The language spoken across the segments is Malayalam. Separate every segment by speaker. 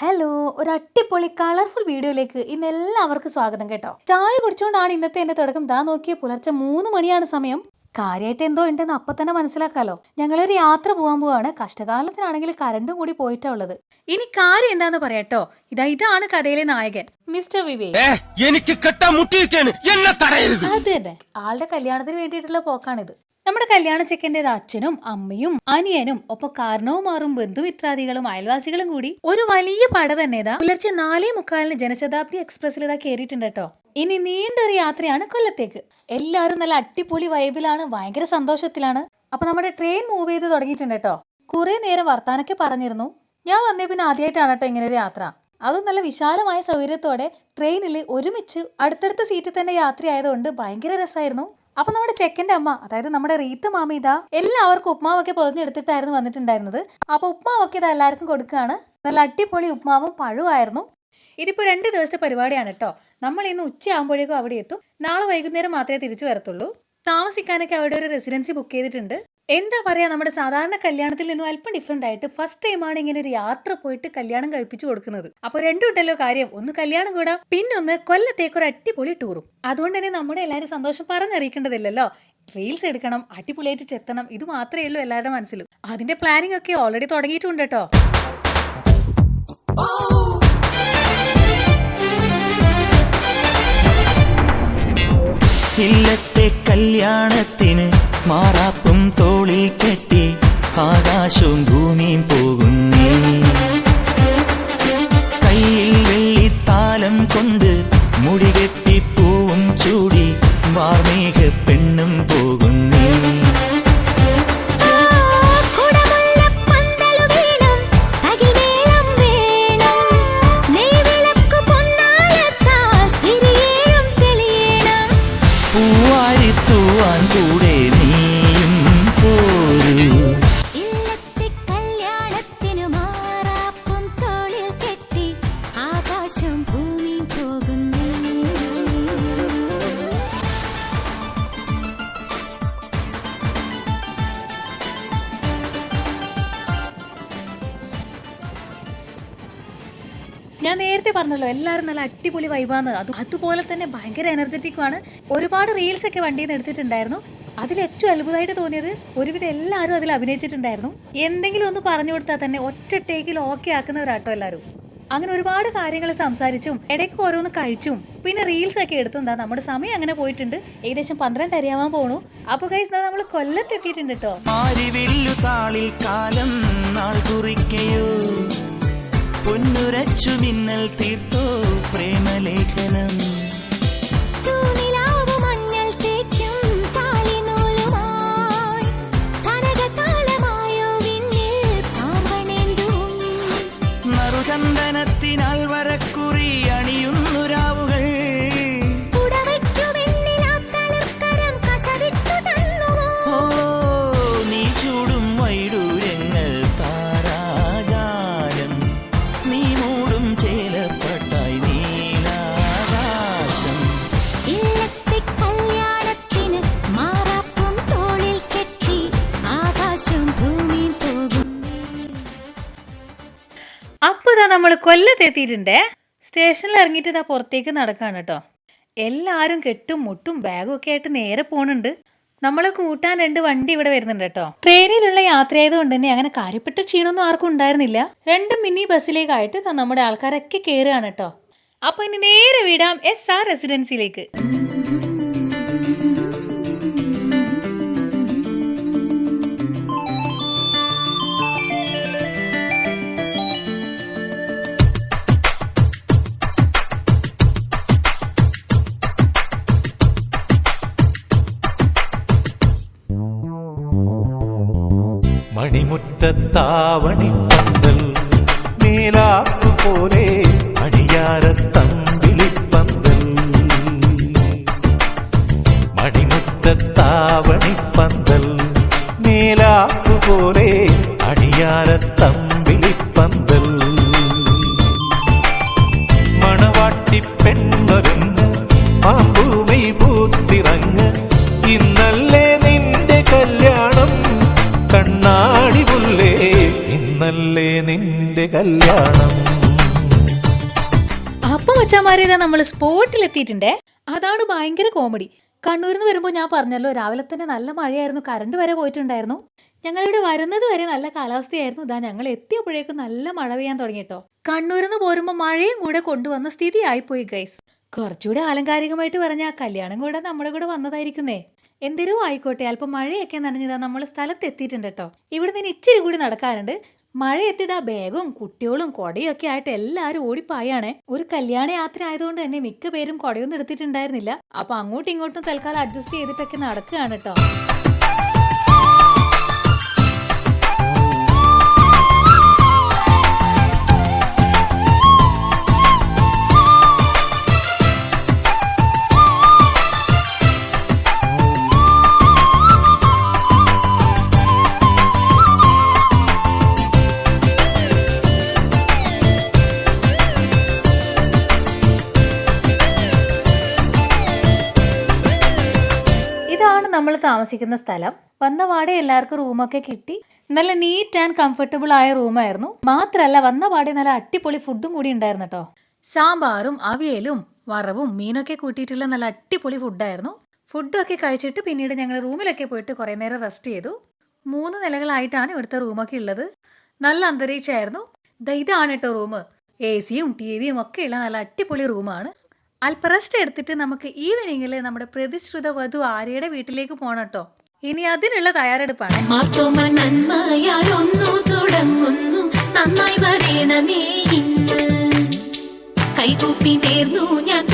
Speaker 1: ഹലോ ഒരു അടിപൊളി കളർഫുൾ വീഡിയോയിലേക്ക് ഇന്ന് എല്ലാവർക്കും സ്വാഗതം കേട്ടോ. ചായ കുടിച്ചുകൊണ്ടാണ് ഇന്നത്തെ എന്റെ തുടക്കം. ദാ നോക്കിയ പുലർച്ചെ മൂന്ന് മണിയാണ് സമയം. കാര്യമായിട്ട് എന്തോ ഉണ്ടെന്ന് അപ്പൊ തന്നെ മനസ്സിലാക്കാലോ. ഞങ്ങളൊരു യാത്ര പോകാൻ പോവാണ്. കഷ്ടകാലത്തിനാണെങ്കിൽ കരണ്ടും കൂടി പോയിട്ടാ ഉള്ളത്. ഇനി കാര്യം എന്താന്ന് പറയാട്ടോ. ഇതാ ഇതാണ് കഥയിലെ നായകൻ മിസ്റ്റർ വിവേക്.
Speaker 2: എനിക്ക്
Speaker 1: അത് തന്നെ. ആളുടെ കല്യാണത്തിന് വേണ്ടിയിട്ടുള്ള പോക്കാണിത്. നമ്മുടെ കല്യാണ ചെക്കന്റെത് അച്ഛനും അമ്മയും അനിയനും ഒപ്പം കാരണവുമാറും ബന്ധുമിത്രാദികളും അയൽവാസികളും കൂടി ഒരു വലിയ പട തന്നെ ഇതാ പുലർച്ചെ നാലേ മുക്കാലിന് ജനശതാബ്ദി എക്സ്പ്രസ്സിൽ ഇതാ കയറിയിട്ടുണ്ട് കേട്ടോ. ഇനി നീണ്ടൊരു യാത്രയാണ് കൊല്ലത്തേക്ക്. എല്ലാവരും നല്ല അടിപൊളി വൈബിലാണ് ഭയങ്കര സന്തോഷത്തിലാണ്. അപ്പൊ നമ്മുടെ ട്രെയിൻ മൂവ് ചെയ്ത് തുടങ്ങിയിട്ടുണ്ട് കേട്ടോ. കുറെ നേരം വർത്താനൊക്കെ പറഞ്ഞിരുന്നു. ഞാൻ വന്നേ പിന്നെ ആദ്യമായിട്ടാണ് കേട്ടോ ഇങ്ങനെ ഒരു യാത്ര. അതും നല്ല വിശാലമായ സൗകര്യത്തോടെ ട്രെയിനിൽ ഒരുമിച്ച് അടുത്തടുത്ത സീറ്റിൽ തന്നെ യാത്രയായതുകൊണ്ട് ഭയങ്കര രസമായിരുന്നു അപ്പൊ നമ്മുടെ ചെക്കന്റെ അമ്മ അതായത് നമ്മുടെ റീത്ത് മാമി ഇതാ എല്ലാവർക്കും ഉപ്മാവൊക്കെ പൊതിഞ്ഞെടുത്തിട്ടായിരുന്നു വന്നിട്ടുണ്ടായിരുന്നത്. അപ്പൊ ഉപ്മാവൊക്കെ ഇത് എല്ലാവർക്കും കൊടുക്കുകയാണ്. നല്ല അടിപൊളി ഉപ്മാവും പഴുവായിരുന്നു. ഇതിപ്പോ രണ്ട് ദിവസത്തെ പരിപാടിയാണ് കേട്ടോ നമ്മൾ ഇന്ന് ഉച്ചയാകുമ്പോഴേക്കും അവിടെ എത്തും. നാളെ വൈകുന്നേരം മാത്രമേ തിരിച്ചു വരത്തുള്ളൂ. താമസിക്കാനൊക്കെ അവിടെ ഒരു റെസിഡൻസി ബുക്ക് ചെയ്തിട്ടുണ്ട്. എന്താ പറയുക നമ്മുടെ സാധാരണ കല്യാണത്തിൽ നിന്നും അല്പം ഡിഫറെന്റ് ആയിട്ട് ഫസ്റ്റ് ടൈമാണ് ഇങ്ങനെ ഒരു യാത്ര പോയിട്ട് കല്യാണം കഴിപ്പിച്ചു കൊടുക്കുന്നത്. അപ്പൊ രണ്ടുണ്ടല്ലോ കാര്യം. ഒന്ന് കല്യാണം കൂടാം പിന്നൊന്ന് കൊല്ലത്തേക്ക് ഒരു അടിപൊളി ടൂറും അതുകൊണ്ട് തന്നെ നമ്മുടെ എല്ലാവരും സന്തോഷം പറഞ്ഞറിയിക്കേണ്ടതില്ലല്ലോ. റീൽസ് എടുക്കണം അടിപൊളിയായിട്ട് ചെത്തണം ഇത് മാത്രമേ ഉള്ളൂ എല്ലാവരുടെ മനസ്സിലും. അതിന്റെ പ്ലാനിംഗ് ഒക്കെ ഓൾറെഡി തുടങ്ങിയിട്ടുണ്ട് കേട്ടോ
Speaker 3: ഇല്ലത്തെ കല്യാണത്തിന് മാറാപ്പും ആകാശവും ഭൂമിയും പോകുന്നേ കയ്യിൽ വെള്ളിത്താലം കൊണ്ട് മുടികെട്ടി പൂവും ചൂടി വാർമേഘ പെണ്ണും പോകുന്നേ
Speaker 1: പറഞ്ഞല്ലോ എല്ലാവരും നല്ല അടിപൊളി വൈബാന്ന് അത് അതുപോലെ തന്നെ ഭയങ്കര എനർജറ്റിക്കും ആണ്. ഒരുപാട് റീൽസ് ഒക്കെ വണ്ടിയിൽ നിന്ന് എടുത്തിട്ടുണ്ടായിരുന്നു. അതിൽ ഏറ്റവും അത്ഭുതമായിട്ട് തോന്നിയത് ഒരുവിധം എല്ലാവരും അതിൽ അഭിനയിച്ചിട്ടുണ്ടായിരുന്നു. എന്തെങ്കിലും ഒന്ന് പറഞ്ഞു കൊടുത്താൽ തന്നെ ഒറ്റ ടേക്കിൽ ഓക്കെ ആക്കുന്നവരാട്ടോ എല്ലാവരും. അങ്ങനെ ഒരുപാട് കാര്യങ്ങൾ സംസാരിച്ചും ഇടയ്ക്ക് ഓരോന്ന് കഴിച്ചും പിന്നെ റീൽസ് ഒക്കെ എടുത്തു എന്താ നമ്മുടെ സമയം അങ്ങനെ പോയിട്ടുണ്ട്. ഏകദേശം പന്ത്രണ്ട് അറിയാവാൻ പോണു. അപ്പൊ കൈസ് നമ്മൾ കൊല്ലത്തെത്തിയിട്ടുണ്ട് കേട്ടോ
Speaker 3: കാലം നാൾ കുറിക്കയോ?
Speaker 4: మంచు మిన్నల్ తీర్తో ప్రేమ
Speaker 1: లేఖనం. ഇതാ നമ്മൾ കൊല്ലത്തെത്തിയിട്ടുണ്ട് സ്റ്റേഷനിൽ ഇറങ്ങിയിട്ട് ഇതാ പുറത്തേക്ക് നടക്കാണ് കേട്ടോ എല്ലാവരും കെട്ടും മുട്ടും ബാഗും ഒക്കെ ആയിട്ട് നേരെ പോണുണ്ട്. നമ്മളെ കൂട്ടാൻ രണ്ട് വണ്ടി ഇവിടെ വരുന്നുണ്ട് കേട്ടോ ട്രെയിനിലുള്ള യാത്രയായതുകൊണ്ട് തന്നെ അങ്ങനെ കാര്യപ്പെട്ട ക്ഷീണമൊന്നും ആർക്കും ഉണ്ടായിരുന്നില്ല. രണ്ട് മിനി ബസ്സിലേക്കായിട്ട് നമ്മുടെ ആൾക്കാരൊക്കെ കയറുകയാണ് കേട്ടോ അപ്പൊ ഇനി നേരെ വിടാം എസ് ആർ റെസിഡൻസിയിലേക്ക്
Speaker 5: മണിമുറ്റത്താവണി പന്തൽ മേലാപ്പു പോലെ കല്യാണം.
Speaker 1: മച്ചാമാരെ ഇതാ നമ്മൾ സ്പോട്ടിൽ എത്തിയിട്ടുണ്ട് അതാണ് ഭയങ്കര കോമഡി കണ്ണൂരിൽ നിന്ന് വരുമ്പോൾ ഞാൻ പറഞ്ഞല്ലോ രാവിലെ തന്നെ നല്ല മഴയായിരുന്നു കറണ്ട് വരെ പോയിട്ടുണ്ടായിരുന്നു. ഞങ്ങളിവിടെ വരുന്നത് വരെ നല്ല കാലാവസ്ഥയായിരുന്നു. ഇതാ ഞങ്ങൾ എത്തിയപ്പോഴേക്കും നല്ല മഴ പെയ്യാൻ തുടങ്ങി കേട്ടോ കണ്ണൂരിൽ നിന്ന് പോരുമ്പോൾ മഴയും കൂടെ കൊണ്ടുവന്ന സ്ഥിതി ആയിപ്പോയി ഗൈസ് കുറച്ചുകൂടെ ആലങ്കാരികമായിട്ട് പറഞ്ഞ ആ കല്യാണം കൂടെ നമ്മുടെ കൂടെ വന്നതായിരിക്കുന്നേ. എന്തിനോ ആയിക്കോട്ടെ അല്പം മഴയൊക്കെ നനഞ്ഞതാ നമ്മൾ സ്ഥലത്ത് എത്തിയിട്ടുണ്ട് കേട്ടോ ഇവിടെ നിന്ന് ഇച്ചിരി കൂടി നടക്കാനുണ്ട്. മഴ എത്തിയതാ ബാഗും കുട്ടികളും കൊടയും ഒക്കെ ആയിട്ട് എല്ലാവരും ഓടിപ്പായാണേ. ഒരു കല്യാണ യാത്ര ആയതുകൊണ്ട് തന്നെ മിക്ക പേരും കൊടയൊന്നും എടുത്തിട്ടുണ്ടായിരുന്നില്ല. അപ്പൊ അങ്ങോട്ടും ഇങ്ങോട്ടും തൽക്കാലം അഡ്ജസ്റ്റ് ചെയ്തിട്ടൊക്കെ നടക്കുകയാണ് കേട്ടോ നമ്മൾ താമസിക്കുന്ന സ്ഥലം. വന്ന പാടെ എല്ലാവർക്കും റൂമൊക്കെ കിട്ടി. നല്ല നീറ്റ് ആൻഡ് കംഫർട്ടബിൾ ആയ റൂമായിരുന്നു മാത്രമല്ല വന്ന പാടെ നല്ല അടിപൊളി ഫുഡും കൂടി ഉണ്ടായിരുന്നു കേട്ടോ സാമ്പാറും അവിയലും വറവും മീനൊക്കെ കൂട്ടിയിട്ടുള്ള നല്ല അടിപൊളി ഫുഡായിരുന്നു ഫുഡൊക്കെ കഴിച്ചിട്ട് പിന്നീട് ഞങ്ങൾ റൂമിലൊക്കെ പോയിട്ട് കുറേ നേരം റെസ്റ്റ് ചെയ്തു. മൂന്ന് നിലകളായിട്ടാണ് ഇവിടുത്തെ റൂമൊക്കെ ഉള്ളത്. നല്ല അന്തരീക്ഷമായിരുന്നു. ഇതാണ് കേട്ടോ റൂം എ സിയും ടി വിയും ഒക്കെയുള്ള നല്ല അടിപൊളി റൂമാണ് അല്പ റെസ്റ്റ് എടുത്തിട്ട് നമുക്ക് ഈവനിങ്ങിൽ നമ്മുടെ പ്രതിശ്രുത വധു ആര്യയുടെ വീട്ടിലേക്ക് പോകണം കേട്ടോ ഇനി അതിനുള്ള തയ്യാറെടുപ്പാണ്.
Speaker 4: തുടങ്ങുന്നു. കൈകൂപ്പി നേർന്നു ഞാൻ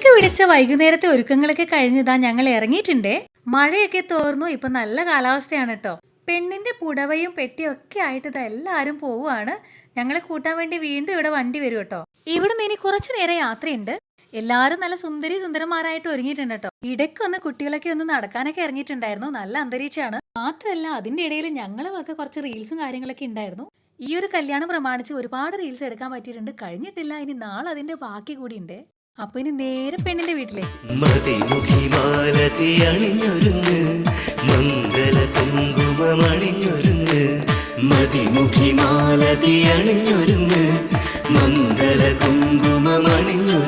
Speaker 1: തിരക്ക് പിടിച്ച വൈകുന്നേരത്തെ ഒരുക്കങ്ങളൊക്കെ കഴിഞ്ഞതാ ഞങ്ങൾ ഇറങ്ങിയിട്ടുണ്ട്. മഴയൊക്കെ തോർന്നു. ഇപ്പൊ നല്ല കാലാവസ്ഥയാണ് കേട്ടോ പെണ്ണിന്റെ പുടവയും പെട്ടിയും ഒക്കെ ആയിട്ട് ഇതാ എല്ലാവരും പോവുകയാണ് ഞങ്ങളെ കൂട്ടാൻ വേണ്ടി വീണ്ടും ഇവിടെ വണ്ടി വരും കേട്ടോ ഇവിടെ നിന്ന് ഇനി കുറച്ചു നേരം യാത്രയുണ്ട്. എല്ലാവരും നല്ല സുന്ദരി സുന്ദരന്മാരായിട്ട് ഒരുങ്ങിയിട്ടുണ്ട് കേട്ടോ ഇടയ്ക്കൊന്ന് കുട്ടികളൊക്കെ ഒന്ന് നടക്കാനൊക്കെ ഇറങ്ങിയിട്ടുണ്ടായിരുന്നു. നല്ല അന്തരീക്ഷമാണ്. മാത്രമല്ല അതിന്റെ ഇടയിൽ ഞങ്ങളെ ഒക്കെ കുറച്ച് റീൽസും കാര്യങ്ങളൊക്കെ ഉണ്ടായിരുന്നു. ഈ ഒരു കല്യാണം പ്രമാണിച്ച് ഒരുപാട് റീൽസ് എടുക്കാൻ പറ്റിയിട്ടുണ്ട്. കഴിഞ്ഞിട്ടില്ല. ഇനി നാളെ അതിന്റെ ബാക്കി കൂടി ഉണ്ട്. അപ്പൊ ഇനി നേരെ പെണ്ണിന്റെ വീട്ടിലേക്ക്.
Speaker 3: മതിമുഖി മാലതി അണിഞ്ഞൊരുങ്ങ് മംഗല മതിമുഖി മാലതി അണിഞ്ഞൊരുങ്ങ് മംഗല കുങ്കുമണിഞ്ഞൊരുങ്ങ് മിന്നി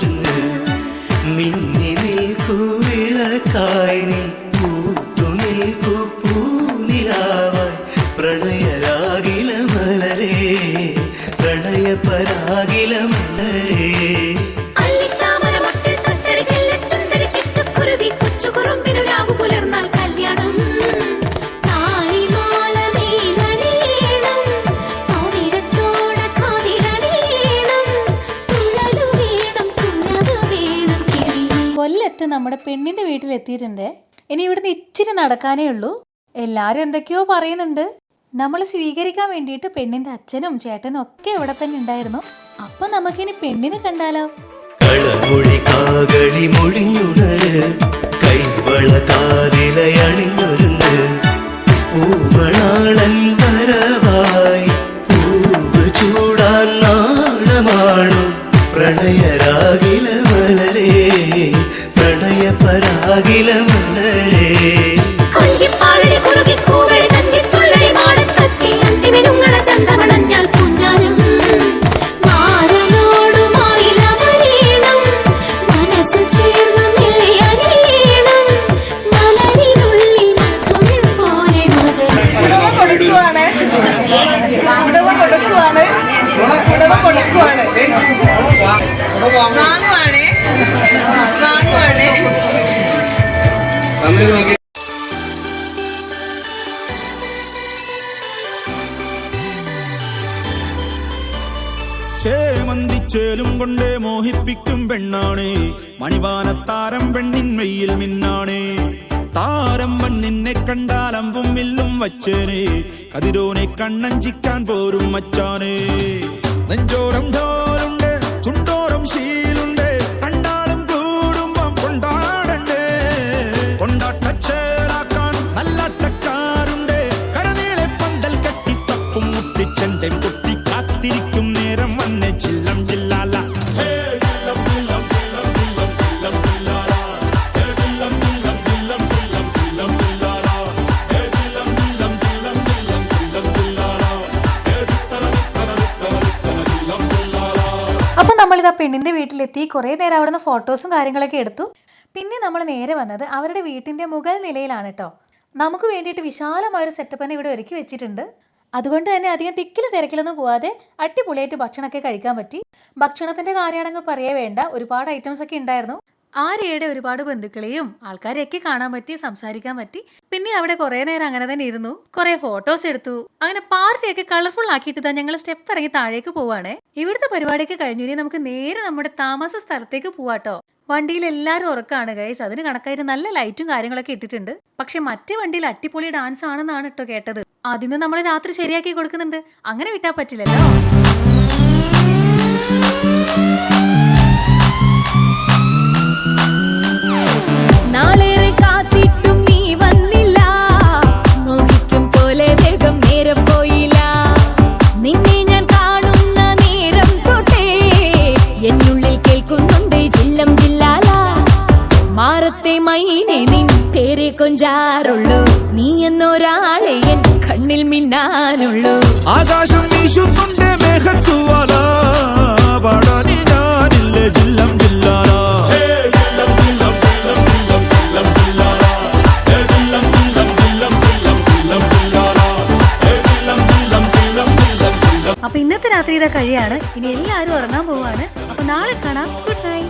Speaker 1: എത്തിയിട്ടുണ്ട് ഇനി ഇവിടുന്ന് ഇച്ചിരി നടക്കാനേ ഉള്ളൂ. എല്ലാരും എന്തൊക്കെയോ പറയുന്നുണ്ട്. നമ്മൾ സ്വീകരിക്കാൻ വേണ്ടിയിട്ട് പെണ്ണിന്റെ അച്ഛനും ചേട്ടനും ഒക്കെ ഇവിടെ തന്നെ ഉണ്ടായിരുന്നു. അപ്പൊ നമുക്കിനി പെണ്ണിനെ കണ്ടാലോ?
Speaker 3: കളമൊഴി കാകളി പ്രണയരാകില മലരേ പ്രണയപരാകില മലരേ.
Speaker 4: കൊഞ്ചിപ്പാഴി കുറുകി കൂവളി തഞ്ചിത്തുള്ളടി മാടത്തത്തി. അന്തിമിനുങ്ങള ചന്തമണഞ്ഞാൽ കുഞ്ഞാനും മാരനോട് മാറില
Speaker 6: ചേമന്തിച്ചേലും കൊണ്ടേ മോഹിപ്പിക്കും പെണ്ണാണേ മണിവാനത്താരം പെണ്ണിൻ മെയ്യിൽ മിന്നാണേ താരം വൻ നിന്നെ കണ്ടാൽ അമ്പും വില്ലും വച്ചേനെ കതിരോനെ കണ്ണഞ്ചിക്കാൻ പോരും മച്ചാനേ നെഞ്ചോരം
Speaker 1: വീട്ടിലെത്തി കുറേ നേരം അവിടുന്ന് ഫോട്ടോസും കാര്യങ്ങളൊക്കെ എടുത്തു. പിന്നെ നമ്മൾ നേരെ വന്നത് അവരുടെ വീട്ടിന്റെ മുകൾ നിലയിലാണ് കേട്ടോ നമുക്ക് വേണ്ടിയിട്ട് വിശാലമായ ഒരു സെറ്റപ്പ് തന്നെ ഇവിടെ ഒരുക്കി വെച്ചിട്ടുണ്ട്. അതുകൊണ്ട് തന്നെ അധികം തിക്കിൽ തിരക്കിലൊന്നും പോവാതെ അടിപൊളിയായിട്ട് ഭക്ഷണമൊക്കെ കഴിക്കാൻ പറ്റി. ഭക്ഷണത്തിന്റെ കാര്യമാണെങ്കിൽ പറയേ വേണ്ട. ഒരുപാട് ഐറ്റംസ് ഒക്കെ ഉണ്ടായിരുന്നു. ആര്യയുടെ ഒരുപാട് ബന്ധുക്കളെയും ആൾക്കാരെയൊക്കെ കാണാൻ പറ്റി സംസാരിക്കാൻ പറ്റി. പിന്നെ അവിടെ കുറെ നേരം അങ്ങനെ തന്നെ ഇരുന്നു. കുറെ ഫോട്ടോസ് എടുത്തു. അങ്ങനെ പാർട്ടിയൊക്കെ കളർഫുൾ ആക്കിയിട്ട് ഞങ്ങൾ സ്റ്റെപ്പ് ഇറങ്ങി താഴേക്ക് പോവാണ്. ഇവിടുത്തെ പരിപാടിയൊക്കെ കഴിഞ്ഞു. ഇനി നമുക്ക് നേരെ നമ്മുടെ താമസ സ്ഥലത്തേക്ക് പോവാട്ടോ വണ്ടിയിൽ എല്ലാവരും ഉറക്കാണ് ഗൈസ് അതിന് കണക്കായിട്ട് നല്ല ലൈറ്റും കാര്യങ്ങളൊക്കെ ഇട്ടിട്ടുണ്ട്. പക്ഷെ മറ്റേ വണ്ടിയിൽ അടിപൊളി ഡാൻസ് ആണെന്നാണ് കേട്ടോ കേട്ടത്. അതിന്ന് നമ്മൾ രാത്രി ശരിയാക്കി കൊടുക്കുന്നുണ്ട്. അങ്ങനെ വിട്ടാ പറ്റില്ലല്ലോ.
Speaker 7: മിന്നാനുള്ളൂ
Speaker 6: ആകാശം വീശുന്നുണ്ട് മേഘത്തുവാല. പാടാനി ഞാനില്ലേ ജില്ലം ജില്ലാല.
Speaker 1: അപ്പൊ ഇന്നത്തെ രാത്രി ഇതാ കഴിയാണ്. ഇനി എല്ലാവരും ഉറങ്ങാൻ പോവാണ്. അപ്പൊ നാളെ കാണാം. Good night